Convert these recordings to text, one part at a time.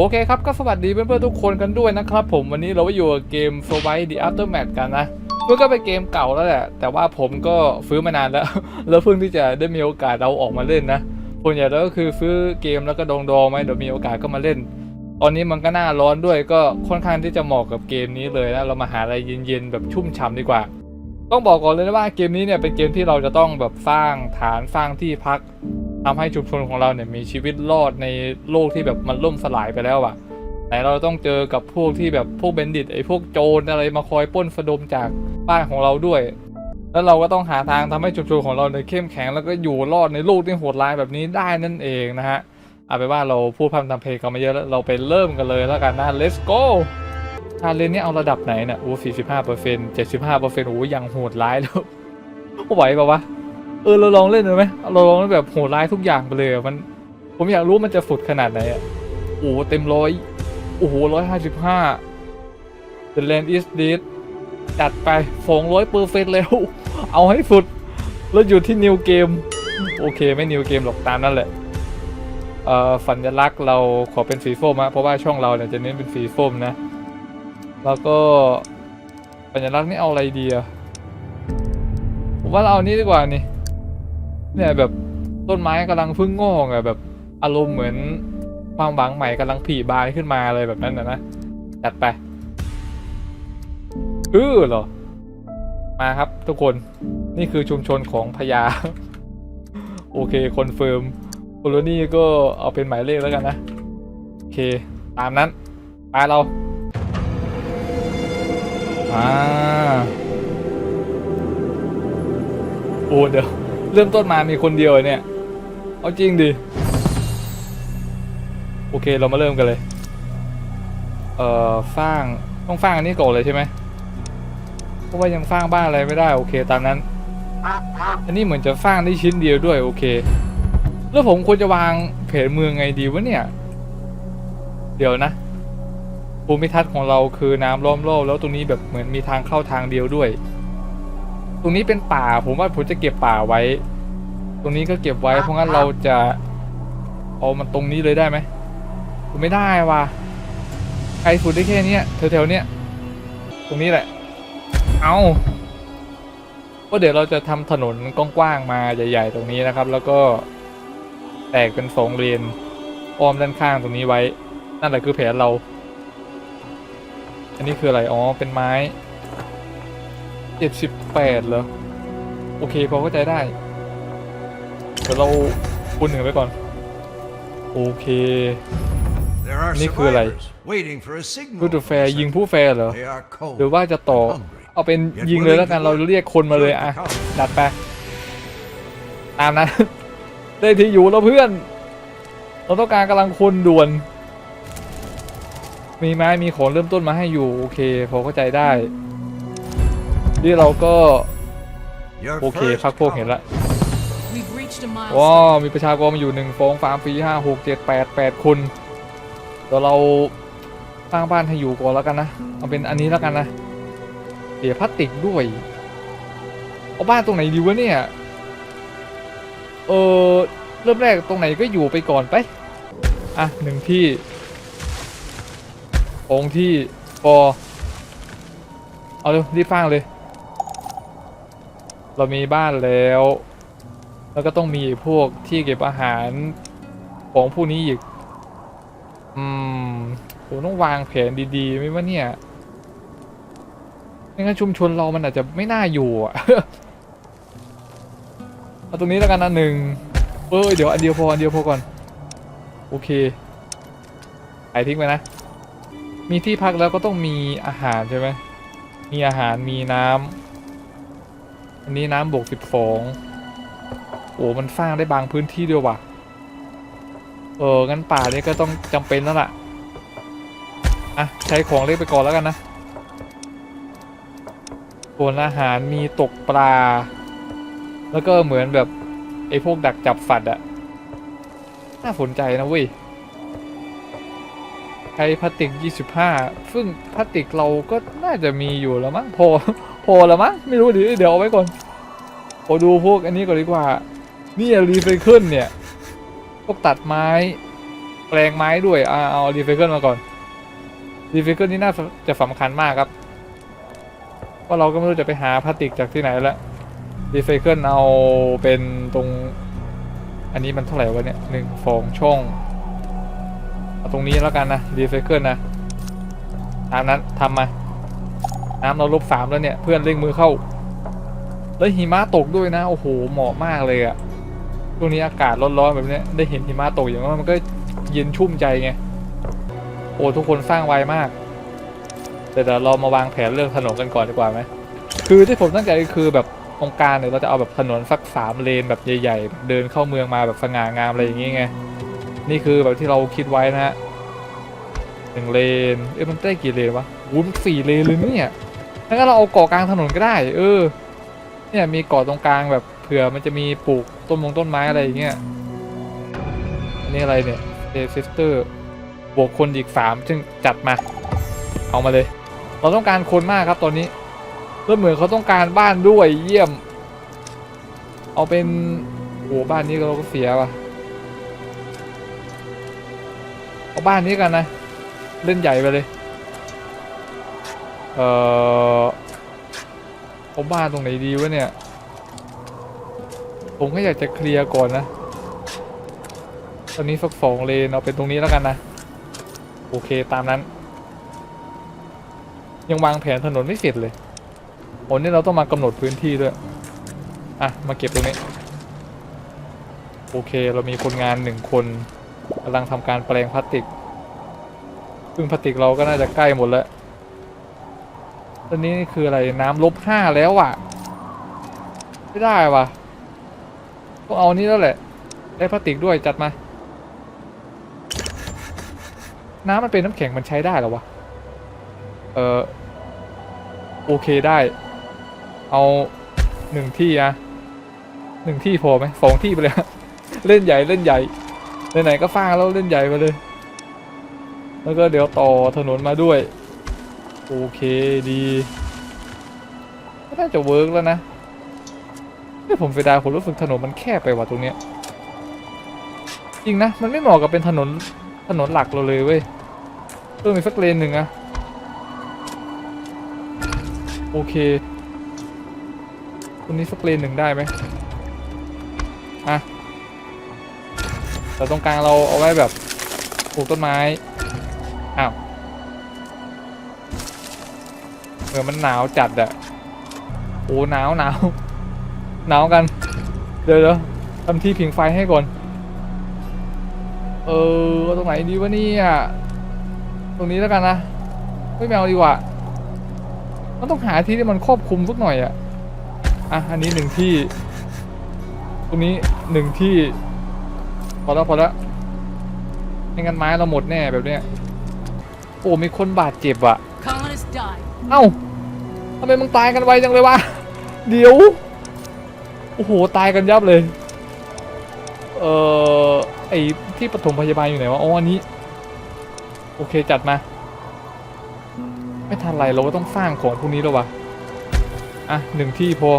โอเคครับ ก็สวัสดีเพื่อนๆทุกคนกันด้วยนะครับ ผมวันนี้เราก็อยู่กับเกม s u r v i v The Aftermath กันนะมันก็เป็นเกมเก่าแล้วแหละ แต่ว่าผมก็ฟื้นมานานแล้ว แล้วเพิ่งที่จะได้มีโอกาสเอาออกมาเล่นนะส่วนใหญ่แล้วก็คือซื้อเกมแล้วก็ดองดองๆไหมเดี๋ยวมีโอกาสก็มาเล่น ตอนนี้มันก็หน้าร้อนด้วยก็ค่อนข้างที่จะเหมาะกับเกมนี้เลยนะเรามาหาอะไรเย็นๆแบบชุ่มฉ่ำดีกว่า ต้องบอกก่อนเลยนะว่าเกมนี้เนี่ยเป็นเกมที่เราจะต้องแบบสร้างฐานสร้างที่พัก ทำให้ชุมชนของเราเนี่ยมีชีวิตรอดในโลกที่แบบมันล่มสลายไปแล้วอะไหนเราต้องเจอกับพวกที่แบบพวกเบนดิตไอ้พวกโจรอะไรมาคอยป้นสะดมจากบ้านของเราด้วย แล้วเราก็ต้องหาทางทำให้ชุมชนของเราเนี่ยเข้มแข็งแล้วก็อยู่รอดในโลกที่โหดร้ายแบบนี้ได้นั่นเองนะฮะเอาไปว่าเราพูดพร่ำทำเพลงกันมาเยอะแล้วเราไปเริ่มกันเลยแล้วกันนะ let's go ชาเลนนี่เอาระดับไหนเนี่ยโอ้สี่สิบห้าเปอร์เซ็นต์เจ็ดสิบห้าเปอร์เซ็นต์โอ้ยังโหดร้ายแล้วไหวปะวะ เออเราลองเล่นดูไหมเราลองเล่นแบบโหดร้ายทุกอย่างไปเลยมัน ผมอยากรู้มันจะสุดขนาดไหนอะโอ้โหเต็มร้อยโอ้โหร้อยห้าสิบห้า The land is dead จัดไปสองร้อยเปอร์เซ็นต์แล้ว เอาให้สุด แล้วอยู่ที่นิวเกม โอเคไม่นิวเกมหรอกตามนั่นแหละเอ่อสัญลักษณ์เราขอเป็นสีส้มอะเพราะว่าช่องเราเนี่ยจะเน้นเป็นสีส้มนะ แล้วก็สัญลักษณ์นี่เอาอะไรดีอะผมว่าเราเอานี้ดีกว่านี่ เนี่ยแบบต้นไม้กำลังเพึ่งงอกอะแบบอารมณ์เหมือนความหวังใหม่กำลังผลิบานขึ้นมาอะไรแบบนั้นนะนะจัดไปเออเหรอ มาครับทุกคนนี่คือชุมชนของพญาโอเคคอนเฟิร์มโคโลนี่ก็เอาเป็นหมายเลขแล้วกันนะ โอเค ตามนั้นไปเราอ่าโอ้เดี๋ยว เริ่มต้นมามีคนเดียวเนี่ย เอาจริงดิ โอเคเรามาเริ่มกันเลย เอ่อสร้างต้องสร้างอันนี้ก่อนเลยใช่ไหมเพราะว่ายังสร้างบ้านอะไรไม่ได้ โอเค ตามนั้น อันนี้เหมือนจะสร้างได้ชิ้นเดียวด้วยโอเค แล้วผมควรจะวางแผนเมืองไงดีวะเนี่ย เดี๋ยวนะภูมิทัศน์ของเราคือน้ำล้อมรอบแล้วตรงนี้แบบเหมือนมีทางเข้าทางเดียวด้วย ตรงนี้เป็นป่า ผมว่าผมจะเก็บป่าไว้ ตรงนี้ก็เก็บไว้ เพราะงั้นเราจะ เอามันตรงนี้เลยได้ไหมผมไม่ได้ว่ะไกลสุดได้แค่เนี้ยแถวๆเนี้ยตรงนี้แหละ เอาก็เดี๋ยวเราจะทำถนนกว้างๆมาใหญ่ ๆ ตรงนี้นะครับ แล้วก็แตกเป็นสองเลนอ้อมด้านข้างตรงนี้ไว้ นั่นแหละคือแผนเรา อันนี้คืออะไร อ๋อ เป็นไม้ เจ็ดสิบแปดเหรอ โอเค พอเข้าใจได้ เดี๋ยวเราคูณหนึ่งไปก่อน โอเค There are นี่คืออะไร survivors waiting for a signal. รูดแฟร์ยิงผู้แฟร์เหรอ They are cold หรือว่าจะต่อ and hungry. เอาเป็นยิงเลยแล้วกันเราเรียกคนมาเลยอะจัดไปตามนั้นได้ที่อยู่แล้วเพื่อน เราต้องการกำลังคนด่วน มีไม้มีของเริ่มต้นมาให้อยู่ โอเค พอเข้าใจได้ นี่เราก็ Your โอเค first พักพวกเห็น colony. ละ We've reached a ว้า milestone. วมีประชากรมาอยู่หนึ่งฟองสามสี่ห้าหกเจ็ดแปดแปดคนเดี๋ยวเราสร้างบ้านให้อยู่ก่อนแล้วกันนะ เอาเป็นอันนี้แล้วกันนะเสียพลาสติกด้วย เอาบ้านตรงไหนดีวะเนี่ย เออเริ่มแรกตรงไหนก็อยู่ไปก่อนไป อะหนึ่งที่องที่พอเอาเร็วรีบสร้างเลย เรามีบ้านแล้ว แล้วก็ต้องมีพวกที่เก็บอาหารของพวกนี้อีก อืมผมต้องวางแผนดีๆไหมวะเนี่ยไม่งั้นชุมชนเรามันอาจจะไม่น่าอยู่อะเอาตรงนี้แล้วกันนะหนึ่งเออเดี๋ยวอันเดียวพออันเดียวพอก่อน โอเคใส่ทิ้งไปนะ มีที่พักแล้วก็ต้องมีอาหารใช่ไหมมีอาหารมีน้ำ อันนี้น้ำบวกสิบสองโอ้มันสร้างได้บางพื้นที่ด้วยว่ะ เอองั้นป่านี้ก็ต้องจำเป็นแล้วล่ะ อะ ใช้ของเล็กไปก่อนแล้วกันนะส่วนอาหารมีตกปลา แล้วก็เหมือนแบบไอ้พวกดักจับสัตว์อะน่าสนใจนะเว้ยใช้พลาสติก 25 ซึ่งพลาสติกเราก็น่าจะมีอยู่แล้วมั้งพอ พอแล้วมั้งไม่รู้ดิเดี๋ยวเอาไว้ก่อนขอดูพวกอันนี้ก่อนดีกว่า นี่รีไซเคิลเนี่ย พวกตัดไม้ แปลงไม้ด้วยอ่าเอารีไฟเคิลมาก่อน รีไฟเคิลนี่น่าจะสำคัญมากครับเพราเราก็ไม่รู้จะไปหาพลาสติกจากที่ไหนแล้วรีไฟเคิลเอาเป็นตรง อันนี้มันเท่าไหร่วะเนี่ยหนึ่งฟองช่องเอาตรงนี้แล้วกันนะรีไฟเคิลนะตามนั้นทำมา น้ำเราลบสามแล้วเนี่ยเพื่อนเร่งมือเข้า แล้วหิมะตกด้วยนะ โอ้โหเหมาะมากเลยอะช่วงนี้อากาศร้อนๆแบบนี้ได้เห็นหิมะตกอย่างนั้นมันก็เย็นชุ่มใจไงโอ้ทุกคนสร้างไวมาก แต่เดี๋ยวเรามาวางแผนเรื่องถนนกันก่อนดีกว่าไหมคือที่ผมตั้งใจคือแบบตรงกางเนี่ยเราจะเอาแบบถนนสักสามเลนแบบใหญ่ๆ เดินเข้าเมืองมาแบบสง่างามอะไรอย่างงี้ไงนี่คือแบบที่เราคิดไว้นะฮะหนึ่งเลนเอ้ยมันได้กี่เลนวะวุ้นสี่เลนเลยเนี่ย งั้นเราเอาเกาะกลางถนนก็ได้ เออ เนี่ยมีเกาะตรงกลางแบบเผื่อมันจะมีปลูกต้นมงต้นไม้อะไรอย่างเงี้ย อันนี้อะไรเนี่ยเดซิสเตอร์บวกคนอีกสามซึ่งจัดมา เอามาเลย เราต้องการคนมากครับตอนนี้แล้วเหมือนเขาต้องการบ้านด้วยเยี่ยม เอาเป็นโอ้บ้านนี้เราก็เสียว่ะเอาบ้านนี้กันนะ เล่นใหญ่ไปเลย เออเอาบ้านตรงไหนดีวะเนี่ย ผมก็อยากจะเคลียร์ก่อนนะ ตอนนี้สักสองเลนเอาเป็นตรงนี้แล้วกันนะ โอเคตามนั้น ยังวางแผนถนนไม่เสร็จเลยโอ้นี่เราต้องมากำหนดพื้นที่ด้วย อะ มาเก็บตรงนี้ โอเคเรามีคนงานหนึ่งคนกำลังทำการแปลงพลาสติกซึ่งพลาสติกเราก็น่าจะใกล้หมดแล้ว ตอนนี้คืออะไรน้ำลบห้าแล้วอะ ไม่ได้ว่ะต้องเอานี้แล้วแหละ ได้พลาสติกด้วยจัดมา น้ำมันเป็นน้ำแข็งมันใช้ได้เหรอวะ เออโอเคได้ เอาหนึ่งที่อะหนึ่งที่พอไหมสองที่ไปเลยเล่นใหญ่เล่นใหญ่ไหนๆก็ฟ้างแล้วเล่นใหญ่ไปเลย แล้วก็เดี๋ยวต่อถนนมาด้วย โอเคดีก็น่าจะเวิร์กแล้วนะนี่ผมเสียดายผมรู้สึกถนนมันแคบไปว่ะตรงเนี้ยจริงนะ มันไม่เหมาะกับเป็นถนนถนนหลักเราเลยเว้ยเพิ่มอีกสักเลนหนึ่งอะโอเคตรงนี้สักเลนหนึ่งได้ไหมอะแต่ตรงกลางเราเอาไว้แบบปลูกต้นไม้อ้าว เออมันหนาวจัดอะโอ้หนาวหนาวหนาวกัน เดี๋ยวเดี๋ยวทำที่ผิงไฟให้ก่อน เออตรงไหนดีวะเนี่ยตรงนี้แล้วกันนะไม่แมวดีกว่ามันต้องหาที่ที่มันครอบคลุมสักหน่อยอะอะอันนี้หนึ่งที่ ตรงนี้หนึ่งที่ พอแล้วพอแล้วไม่งั้นไม้เราหมดแน่แบบเนี้ยโอ้มีคนบาดเจ็บอะ Colonists died. เอ้าทำไมมึงตายกันไวจังเลยวะ เดี๋ยว โอ้โห ตายกันยับเลย เอ่อ ไอที่ปฐมพยาบาลอยู่ไหนวะ อ๋อ อันนี้ โอเค จัดมา ไม่ทันไรเราก็ต้องสร้างของพวกนี้แล้ววะ อะหนึ่งที่พอ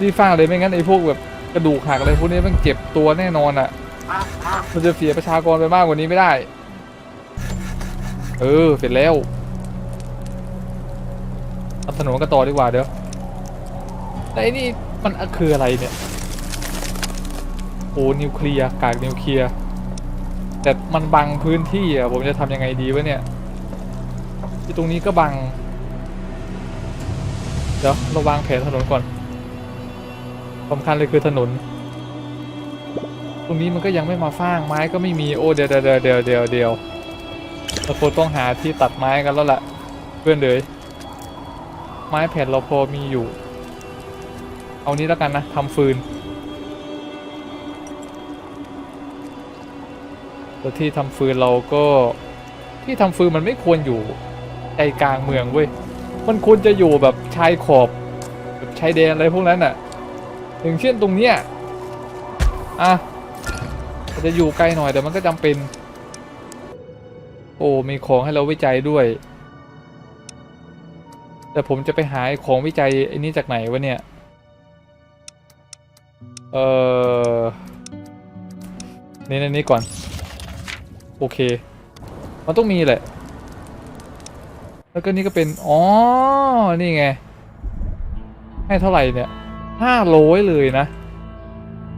รีบสร้างเลยไม่งั้นไอพวกแบบกระดูกหักอะไรพวกนี้มันเจ็บตัวแน่นอนอะมันจะเสียประชากรไปมากกว่านี้ไม่ได้ เออ เสร็จแล้ว ทำถนนกันต่อดีกว่าเดี๋ยวแต่อันนี่มันคืออะไรเนี่ยโอ้นิวเคลียร์กากนิวเคลียร์แต่มันบังพื้นที่อะผมจะทำยังไงดีวะเนี่ยที่ตรงนี้ก็บัง เดี๋ยวเราวางแผนถนนก่อนสำคัญเลยคือถนน ตรงนี้มันก็ยังไม่มาฟ้างไม้ก็ไม่มีโอ้เดี๋ยวเดี๋ยวเดี๋ยวเดี๋ยวเดี๋ยวเราคงต้องหาที่ตัดไม้กันแล้วล่ะ เพื่อนเลย ไม้แผ่นเราพอมีอยู่ เอานี้แล้วกันนะทำฟืนแล้วที่ทำฟืนเราก็ที่ทำฟืนมันไม่ควรอยู่ใจกลางเมืองเว้ย มันควรจะอยู่แบบชายขอบแบบชายแดนอะไรพวกนั้นอะอย่างเช่นตรงเนี้ยอะจะอยู่ไกลหน่อยแต่มันก็จำเป็น โอ้มีของให้เราวิจัยด้วย แต่ผมจะไปหาของวิจัยไอ้นี้จากไหนวะเนี่ย เออนี่นี่นี่ก่อน โอเค มันต้องมีแหละ แล้วก็นี่ก็เป็น อ๋อ นี่ไง ให้เท่าไหร่เนี่ยห้าร้อยเลยนะ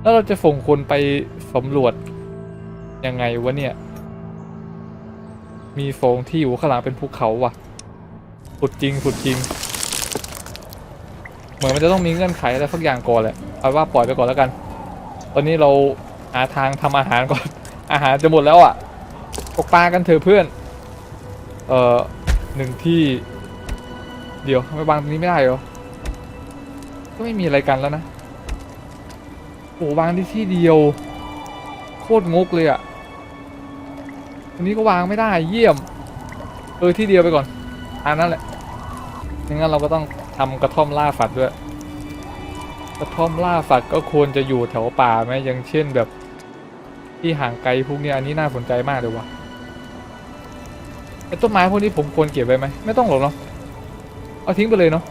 แล้วเราจะส่งคนไปสำรวจ ยังไงวะเนี่ย มีโฟงที่อยู่ข้างหลังเป็นภูเขาว่ะ สุดจริงสุดจริง เหมือนมันจะต้องมีเงื่อนไขอะไรสักอย่างก่อนแหละเอาว่าปล่อยไปก่อนแล้วกัน ตอนนี้เราหาทางทำอาหารก่อน อาหารจะหมดแล้วอะตกปลากันเถอะเพื่อน เอ่อหนึ่งที่ เดี๋ยวไมวางตรงนี้ไม่ได้เหรอ ก็ไม่มีอะไรกันแล้วนะ โอ้วางที่ที่เดียว โคตรงกเลยอะ่ะอันนี้ก็วางไม่ได้เยี่ยม เออที่เดียวไปก่อน อันนั้นแหละไม่งั้นเราก็ต้องทำกระท่อมล่าฝัดด้วย กระท่อมล่าฝัดก็ควรจะอยู่แถวป่าไหมอย่างเช่นแบบ ที่ห่างไกลพวกนี้อันนี้น่าสนใจมากเลยวะไอ้ต้นไม้พวกนี้ผมควรเก็บไว้ไหมไม่ต้องหรอกเนาะเอาทิ้งไปเลยเนาะ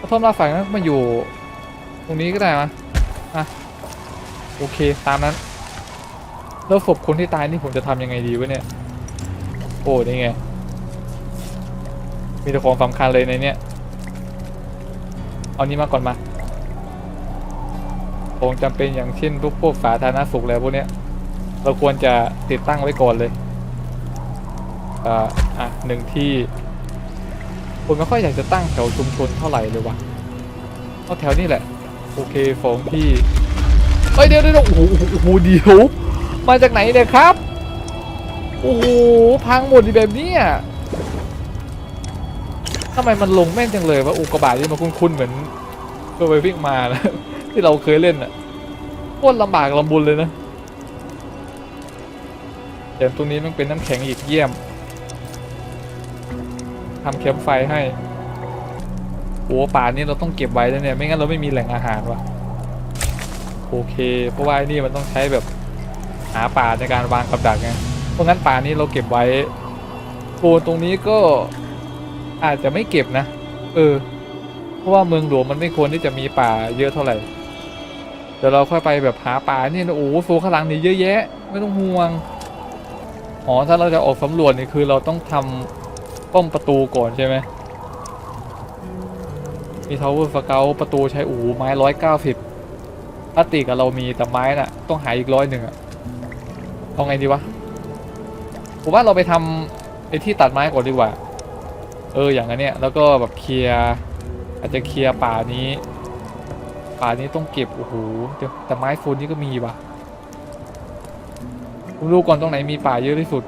กระท่อมล่าฝัดนั้นมาอยู่ ตรงนี้ก็ได้มะอะโอเคตามนั้นแล้วศพคนที่ตายนี่ผมจะทำยังไงดีวะเนี่ย โอ้นี่ไง มีแต่ของสำคัญเลยในเนี้ยเอานี้มาก่อนมาของจำเป็นอย่างเช่นพวกพวกสาธารณสุขแล้วพวกเนี้ย เราควรจะติดตั้งไว้ก่อนเลยอ่าอะหนึ่งที่ผมไม่ค่อยอยากจะตั้งแถวชุมชนเท่าไหร่เลยว่ะเอาแถวนี้แหละ โอเคสองที่เฮ้ยเดี๋ยวเดี๋ยวโอ้โหโอ้โหเดี๋ยวมาจากไหนเนี่ยครับ โอ้โหพังหมดแบบนี้ย ทำไมมันลงแม่นจังเลยวะอุกกาบาตนี่มันคุ้นๆเหมือนเฟอร์ไวฟิกมานะที่เราเคยเล่นอะโคตรลำบากลำบุญเลยนะแถมตรงนี้มันเป็นน้ำแข็งอีกเยี่ยมทำแคมป์ไฟให้โอ้ป่านี้เราต้องเก็บไว้แล้วเนี่ยไม่งั้นเราไม่มีแหล่งอาหารว่ะโอเค เพราะว่าไอ้นี่มันต้องใช้แบบหาป่าในการวางกับดักไงเพราะงั้นป่านี้เราเก็บไว้โซนตรงนี้ก็ อาจจะไม่เก็บนะ เออ เพราะว่าเมืองหลวงมันไม่ควรที่จะมีป่าเยอะเท่าไหร่ เดี๋ยวเราค่อยไปแบบหาป่าเนี่นะโอ้โหโซนข้างหลังนี่เยอะแยะ ไม่ต้องห่วง อ๋อ ถ้าเราจะออกสำรวจนี่คือเราต้องทำป้อมประตูก่อนใช่ไหมมีทาวเวอร์สเกลประตูใช้โอ้โหไม้ร้อยเก้าสิบพลาสติกเรามีแต่ไม้น่ะ ต้องหายอีกร้อยหนึ่งอะเอาไงดีวะ ผมว่าเราไปทำไอ้ที่ตัดไม้ก่อนดีกว่า เอออย่างอันเนี้ยแล้วก็แบบเคลียร์อาจจะเคลียร์ป่านี้ ป่านี้ต้องเก็บโอ้โหเดี๋ยวแต่ไม้ฟูนนี่ก็มีว่ะผมดูก่อนตรงไหนมีป่าเยอะที่สุด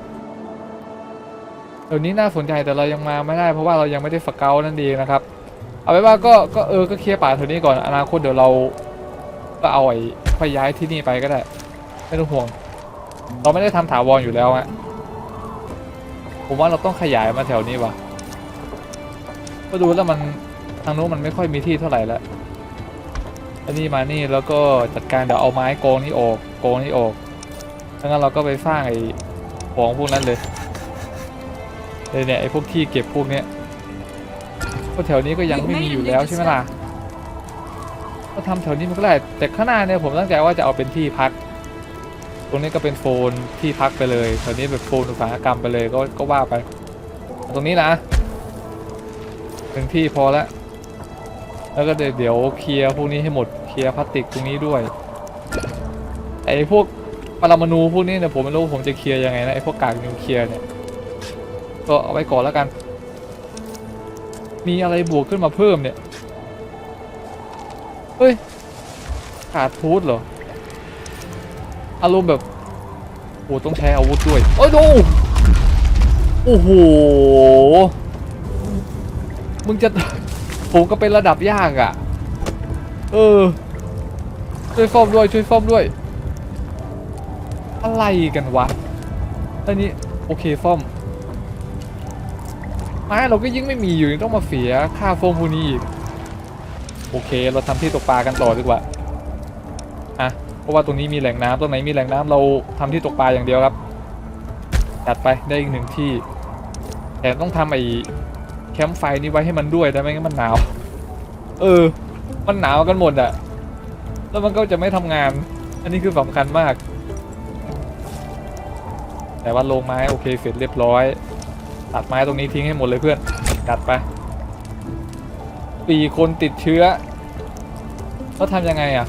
เดี๋ยวนี้น่าสนใจแต่เรายังมาไม่ได้ เพราะว่าเรายังไม่ได้สเกลนั่นเองนะครับ เอาไว้ว่าก็ก็เออก็เคลียร์ป่าแถวนี้ก่อนอนาคตเดี๋ยวเราก็เอาไอ้ค่อยย้ายที่นี่ไปก็ได้ ไม่ต้องห่วง เราไม่ได้ทำถาวรอยู่แล้วอะผมว่าเราต้องขยายมาแถวนี้ว่ะ ก็ดูแล้วมันทางโน้นมันไม่ค่อยมีที่เท่าไหร่แล้วอันนี้มานี่แล้วก็จัดการเดี๋ยวเอาไม้โกงนี่ออกโกงนี่ออกแล้วงั้นเราก็ไปสร้างไอ้ของพวกนั้นเลยเลยเนี่ยไอ้พวกที่เก็บพวกเนี้ยก็แถวนี้ก็ยังไม่มีอยู่แล้วใช่ไหมล่ะก็ทำแถวนี้มันก็ได้แต่ข้างหน้าเนี่ยผมตั้งใจว่าจะเอาเป็นที่พัก ตรงนี้ก็เป็นโฟนที่พักไปเลยแถวนี้แบบโฟนอุตสาหกรรมไปเลยก็ก็ว่าไป ตรงนี้นะ หนึ่งที่พอแล้วแล้วก็เดี๋ยวเดี๋ยวเคลียร์พวกนี้ให้หมดเคลียร์พลาสติกตรงนี้ด้วยไอ้พวกปรมาณูพวกนี้เนี่ยผมไม่รู้ผมจะเคลียร์ยังไงนะไอ้พวกกากนิวเคลียร์เนี่ยก็เอาไว้ก่อนแล้วกัน มีอะไรบวกขึ้นมาเพิ่มเนี่ยเฮ้ยขาดทูธเหรออารมณ์แบบโอ้ต้องใช้อาวุธด้วยโอ้ยดูโอ้โห มึงจะผมก็เป็นระดับยากอะ่ะ เออ ช่วยซ่อมด้วย ช่วยซ่อมด้วย อะไรกันวะอันนี้โอเคซ่อมไม้เราก็ยิ่งไม่มีอยู่ต้องมาเสียค่าโฟมพวกนี้อีก โอเค เราทำที่ตกปลากันต่อดีกว่า อะ เพราะว่าตรงนี้มีแหล่งน้ำตรงไหนมีแหล่งน้ำเราทำที่ตกปลาอย่างเดียวครับ จัดไปได้อีกหนึ่งที่ แต่ต้องทำไอ้ คมป์ไฟนี้ไว้ให้มันด้วยแต่ไม่งั้นมันหนาว เออ มันหนาวกันหมดอะแล้วมันก็จะไม่ทำงาน อันนี้คือสำคัญมาก แต่ว่าโรงไม้โอเคเสร็จเรียบร้อย ตัดไม้ตรงนี้ทิ้งให้หมดเลยเพื่อนตัดไปสี่คนติดเชื้อแล้วทำยังไงอะ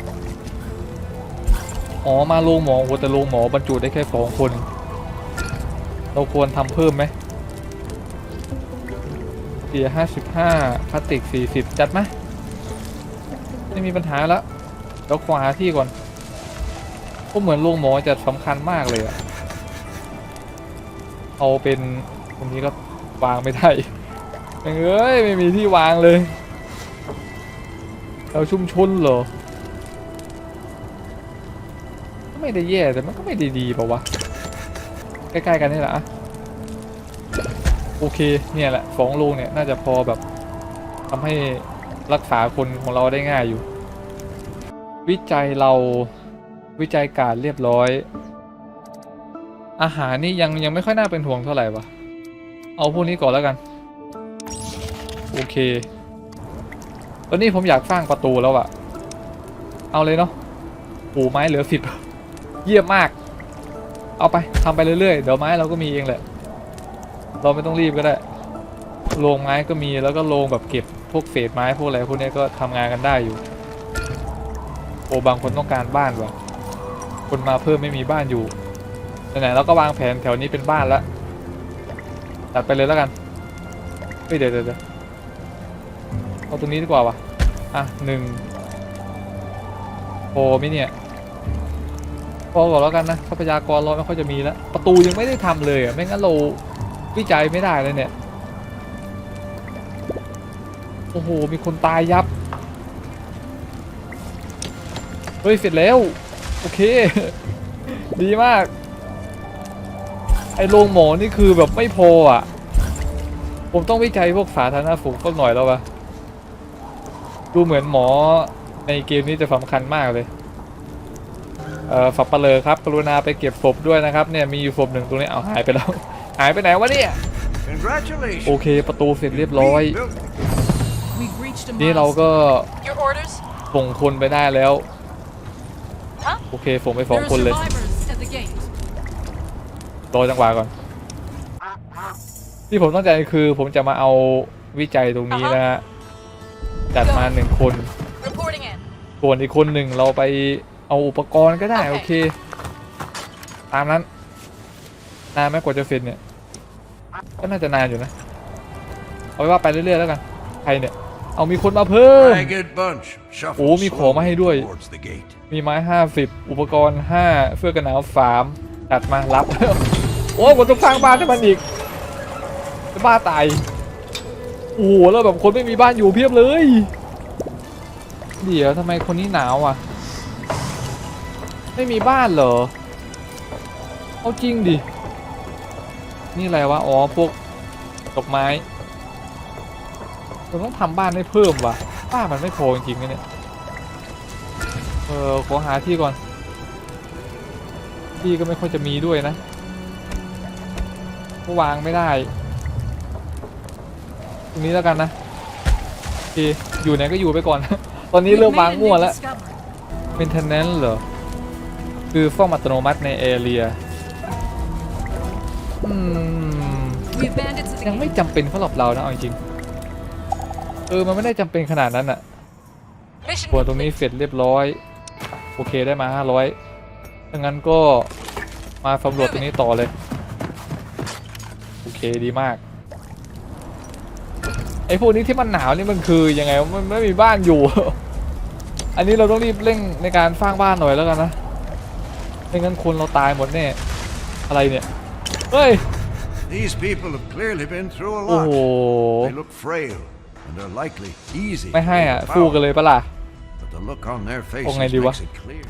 อ๋อมาโรงหมอโอ้แต่โรงหมอบรรจุได้แค่สองคน เราควรทำเพิ่มไหม เสียห้าสิบห้าพลาสติกสี่สิบจัดไหมไม่มีปัญหาแล้วเดี๋ยวขอหาที่ก่อนก็เหมือนโรงหมอจะสำคัญมากเลยอะเอาเป็นตรงนี้ก็วางไม่ได้เอ้ยไม่มีที่วางเลย เราชุมชนเหรอก็ไม่ได้แย่แต่มันก็ไม่ได้ดีป่าวะใกล้ๆกันนี่แหละอะ โอเคเนี่ยแหละสองโลเนี่ยน่าจะพอแบบทำให้รักษาคนของเราได้ง่ายอยู่ วิจัยเราวิจัยการเรียบร้อย อาหารนี่ยังยังไม่ค่อยน่าเป็นห่วงเท่าไหร่วะเอาพวกนี้ก่อนแล้วกัน โอเคตอนนี้ผมอยากสร้างประตูแล้วอะเอาเลยเนาะปูไม้เหลือสิบเยี่ยมมาก เอาไปทำไปเรื่อยๆ เดี๋ยวไม้เราก็มีเองแหละ เราไม่ต้องรีบก็ได้โรงไม้ก็มีแล้วก็โรงแบบเก็บพวกเศษไม้พวกอะไรพวกนี้ก็ทำงานกันได้อยู่ โอบางคนต้องการบ้านว่ะคนมาเพิ่มไม่มีบ้านอยู่ไหนๆเราก็วางแผนแถวนี้เป็นบ้านล้วตัดไปเลยแล้วกันเฮ้ยเดี๋ยวเดี๋ยวเอาตรงนี้ดีกว่าวะอะหนึ่งโอมิเนี่ยพอก่อนแล้วกันนะทรัพยากรเราไม่ค่อยจะมีแล้ว ประตูยังไม่ได้ทำเลยอะไม่งั้นเรา วิจัยไม่ได้เลยเนี่ย โอ้โห มีคนตายยับ เฮ้ย เสร็จแล้ว โอเค ดีมาก ไอโรงหมอนี่คือแบบไม่พออะ ผมต้องวิจัยพวกสาธารณสุขสักหน่อยแล้ววะดูเหมือนหมอในเกมนี้จะสำคัญมากเลยเอ่อฝับปะเลอครับ กรุณาไปเก็บศพด้วยนะครับ เนี่ยมีอยู่ศพหนึ่งตรงนี้เอาหายไปแล้ว หายไปไหนวะเนี่ย Congratulations. โอเคประตูเสร็จเรียบร้อย Built. We've reached a นี่เรา milestone. ก็ Your orders? ส่งคนไปได้แล้วฮะโอเคส่งไปสอง There คน are เลย survivors at the gate. รอจังหวะก่อน ที่ผมต้องใจคือผมจะมาเอาวิจัยตรงนี้นะฮะ จัดมาหนึ่งคน Reporting in. ส่วนอีกคนหนึ่งเราไปเอาอุปกรณ์ก็ได้ โอโอเคเค ตามนั้นนานไหมกว่าจะเสร็จเนี่ย ก็น่าจะนานอยู่นะ เอาไว้ว่าไปเรื่อยๆแล้วกัน ใครเนี่ย เอามีคนมาเพิ่ม Ragged bunch. Shuffle โอ้ มีของมาให้ด้วย slowly towards the gate. มีไม้ห้าสิบอุปกรณ์ห้าเสื้อกันหนาวสามตัดมารับ โอ้ผมต้องสร้างบ้านให้มันอีกจะบ้าตาย โอ้โหแล้วแบบคนไม่มีบ้านอยู่เพียบเลย เดี๋ยวทำไมคนนี้หนาวอะ ไม่มีบ้านเหรอ เอาจริงดิ นี่อะไรวะ อ๋อ พวกดอกไม้เราต้องทำบ้านให้เพิ่มว่ะ บ้านมันไม่พอจริงๆนะเนี่ย เออขอหาที่ก่อน ที่ก็ไม่ค่อยจะมีด้วยนะก็วางไม่ได้ ตรงนี้แล้วกันนะโอเคอยู่ไหนก็อยู่ไปก่อน ตอนนี้ We've เริ่มวาง made a มั่ว new แล้ว discovery. maintenance เหรอ คือซ่อมอัตโนมัติในเอเรีย อืม We bandits at the ยัง gate. ไม่จำเป็นสำหรับเรานะเอาจริงๆเออมันไม่ได้จำเป็นขนาดนั้นอะ Mission ส่วนตรงนี้เสร็จเรียบร้อย โอเคได้มา 500ดังนั้นก็มาสำรวจตรงนี้ต่อเลย โอเคดีมาก ไอ้พวกนี้ที่มันหนาวนี่มันคือยังไงวะมันไม่มีบ้านอยู่ อันนี้เราต้องรีบเร่งในการสร้างบ้านหน่อยแล้วกันนะไม่งั้นคนเราตายหมดแน่อะไรเนี่ย เฮ้ย These people have clearly been through a โอ้โห lot. They look frail and are likely easy. ไม่ให้อะ to สู้กัน overpower. เลยปะล่ะ But the look on their โอ้ faces ไงดีวะ makes it clear.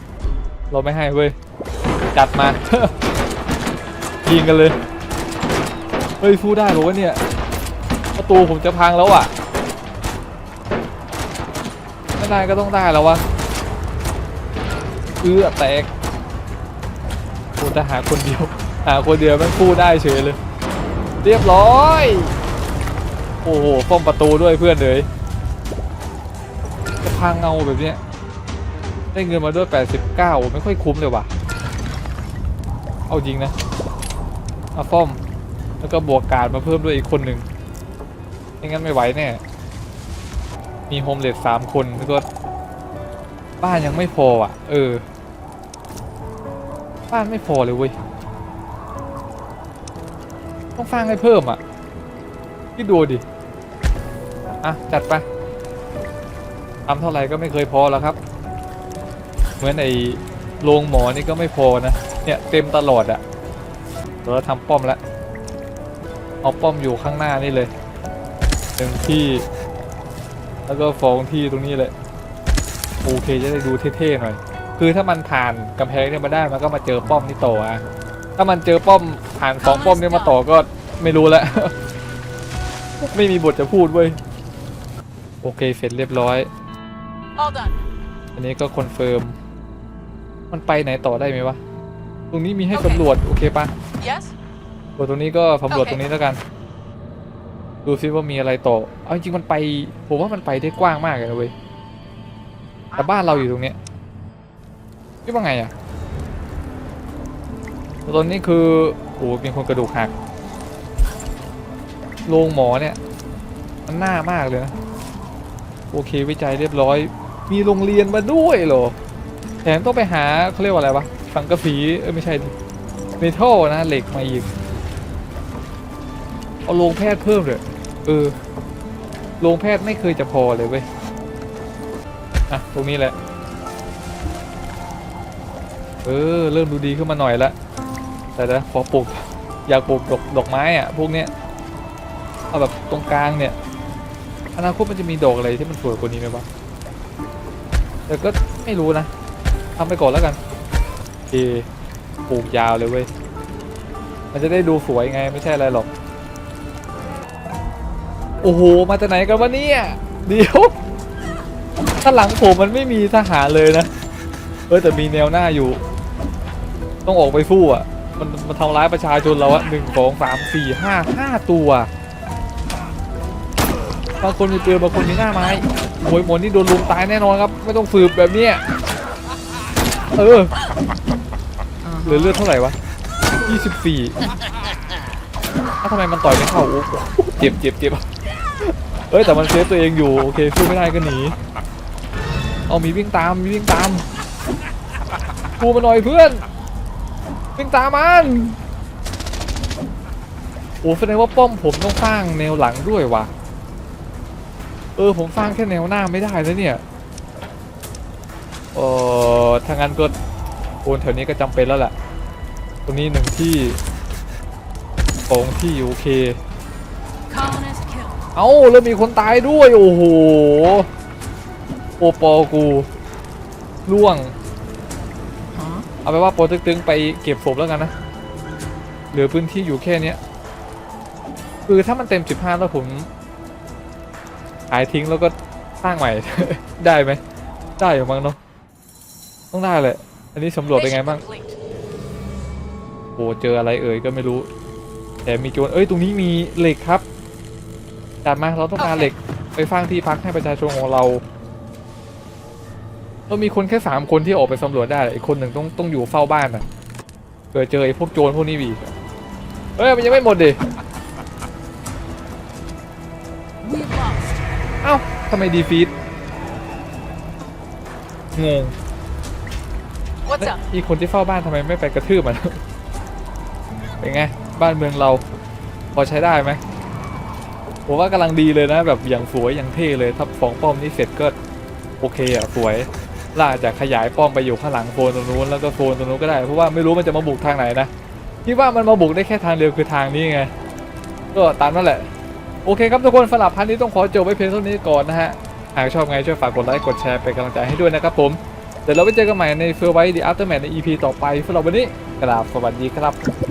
เราไม่ให้เว้ย จัดมา ยิงกันเลย เฮ้ยสู้ได้เหรอวะเนี่ยประตูผมจะพังแล้วอะไม่ได้ก็ต้องได้แล้ววะเอื้อแตกโอ้แต่หาคนเดียว หาคนเดียวมันสู้ได้เฉยเลย เรียบร้อย โอ้โหป้อมประตูด้วยเพื่อนเลยจะพังเงาแบบเนี้ยได้เงินมาด้วย 89 ไม่ค่อยคุ้มเลยว่ะ เอาจริงนะมาซ่อม แล้วก็บวกการมาเพิ่มด้วยอีกคนหนึ่งไม่งั้นไม่ไหวแน่ มีโฮมเลดสามคนแล้วก็ บ้านยังไม่พออะ เออ บ้านไม่พอเลยเว้ย ต้องสร้างให้เพิ่มอะคิดดูดิ อะ จัดไปทำเท่าไหร่ก็ไม่เคยพอแล้วครับ เหมือนไอ้โรงหมอนี่ก็ไม่พอนะ เนี่ยเต็มตลอดอะ่ะเราทำป้อมแล้ว เอาป้อมอยู่ข้างหน้านี่เลยหนึ่งที่ แล้วก็ฟองที่ตรงนี้เลยโอเคจะได้ดูเท่ๆหน่อย คือถ้ามันผ่านกำแพงเนี่ยมาได้มันก็มาเจอป้อมนี่ต่ออะถ้ามันเจอป้อม ผ่านสองป้อมเนี่ยมาต่อก็ไม่รู้แล้ว ไม่มีบทจะพูดเว้ย โอเคเสร็จเรียบร้อย All done. อันนี้ก็คอนเฟิร์ม มันไปไหนต่อได้ไหมวะ ตรงนี้มีให้สำรวจโอเคปะ Yes? ตัวตรงนี้ก็สำรวจโอเคตรงนี้แล้วกัน ดูซิว่ามีอะไรต่อ เอาจริงๆมันไป ผมว่ามันไปได้กว้างมากเลยนะเว้ย แต่บ้านเราอยู่ตรงเนี้ยคิดว่าไงอะตอนนี้คือ โอ้โหมีคนกระดูกหักโรงหมอเนี่ย มันน่ามากเลยนะ โอเควิจัยเรียบร้อย มีโรงเรียนมาด้วยเหรอแถมต้องไปหาเขาเรียกว่าอะไรวะสังกะสีเออไม่ใช่เมทัลนะเหล็กมาอีก เอาโรงแพทย์เพิ่มเลยเออโรงแพทย์ไม่เคยจะพอเลยเว้ย อะ ตรงนี้แหละ เออ เริ่มดูดีขึ้นมาหน่อยละ แต่นะขอปลูกอยากปลูกดอกดอกไม้อะพวกเนี้ยเอาแบบตรงกลางเนี่ยอนาคตมันจะมีดอกอะไรที่มันสวยกว่านี้ไหมวะแต่ก็ไม่รู้นะทำไปก่อนแล้วกันโอปลูกยาวเลยเว้ยมันจะได้ดูสวยไงไม่ใช่อะไรหรอก โอ้โห มาจากไหนกันวะเนี่ยเดี๋ยวข้าหลังผมมันไม่มีทหารเลยนะ เออแต่มีแนวหน้าอยู่ ต้องออกไปสู้อะ มันมันทำร้ายประชาชนเราอะหนึ่งสองสามสี่ห้าห้าตัวบางคนมีปืนบางคนมีหน้าไม้โวยหมนนี่โดนลุมตายแน่นอนครับ ไม่ต้องสืบแบบเนี้ยเออเหลือเลือดเท่าไหร่วะ24อ้าวทำไมมันต่อยไม่เข้าโอ้เจ็บเจ็บเจ็บเอ้ยแต่มันเซฟตัวเองอยู่โอเคสู้ไม่ได้ก็หนีเอามีวิ่งตามมีวิ่งตามกูมาหน่อยเพื่อน วิ่งตามมันโอ้แสดงว่าป้อมผมต้องสร้างแนวหลังด้วยวะเออผมสร้างแค่แนวหน้าไม่ได้แล้วเนี่ยเออถ้างั้นก็โอนแถวนี้ก็จำเป็นแล้วแหละตรงนี้หนึ่งที่สองที่โอเคเอาแล้วมีคนตายด้วย โอ้โห โอปอกูล่วง เอาไปว่าโปรตึงๆไปเก็บศพแล้วกันนะเหลือพื้นที่อยู่แค่เนี้ยคือถ้ามันเต็ม 15 แล้วผมขายทิ้งแล้วก็สร้างใหม่ ได้ไหมได้อยู่มั้งเนาะต้องได้แหละอันนี้สำรวจเป็นไงบ้างโอ้เจออะไรเอ่ยก็ไม่รู้ แต่มีโจรเอ้ยตรงนี้มีเหล็กครับจัดมาเราต้องการเหล็กไปสร้างที่พักให้ประชาชนของเรา เรามีคนแค่สามคนที่ออกไปสำรวจได้อีกคนหนึ่งต้องต้องอยู่เฝ้าบ้านอะเกิดเจอไอ้พวกโจรพวกนี้อีกเฮ้ยมันยังไม่หมดดิ We lost. เอ้าทำไมดีฟีดงง What's แล้ว up? อีกคนที่เฝ้าบ้านทำไมไม่ไปกระทืบมันเป็นไงบ้านเมืองเราพอใช้ได้ไหมผมว่ากำลังดีเลยนะแบบอย่างสวยอย่างเท่เลยถ้าฟองป้อมนี่เสร็จก็โอเคอะสวย ล่าจะขยายป้อมไปอยู่ข้างหลังโซนตรงนู้นแล้วก็โซนตรงนู้นก็ได้เพราะว่าไม่รู้มันจะมาบุกทางไหนนะคิดว่ามันมาบุกได้แค่ทางเดียวคือทางนี้ไงก็ตามนั่นแหละ โอเคครับทุกคนสำหรับพันนี้ต้องขอจบไว้เพียงเท่านี้ก่อนนะฮะหากชอบไงช่วยฝากกดไลค์กดแชร์เป็นกำลังใจให้ด้วยนะครับผมเดี๋ยวเราไปเจอกันใหม่ในเฟอร์ไวท์ดีอัลเทอร์แมทใน EP ต่อไปสำหรับวันนี้กราบสวัสดีครับ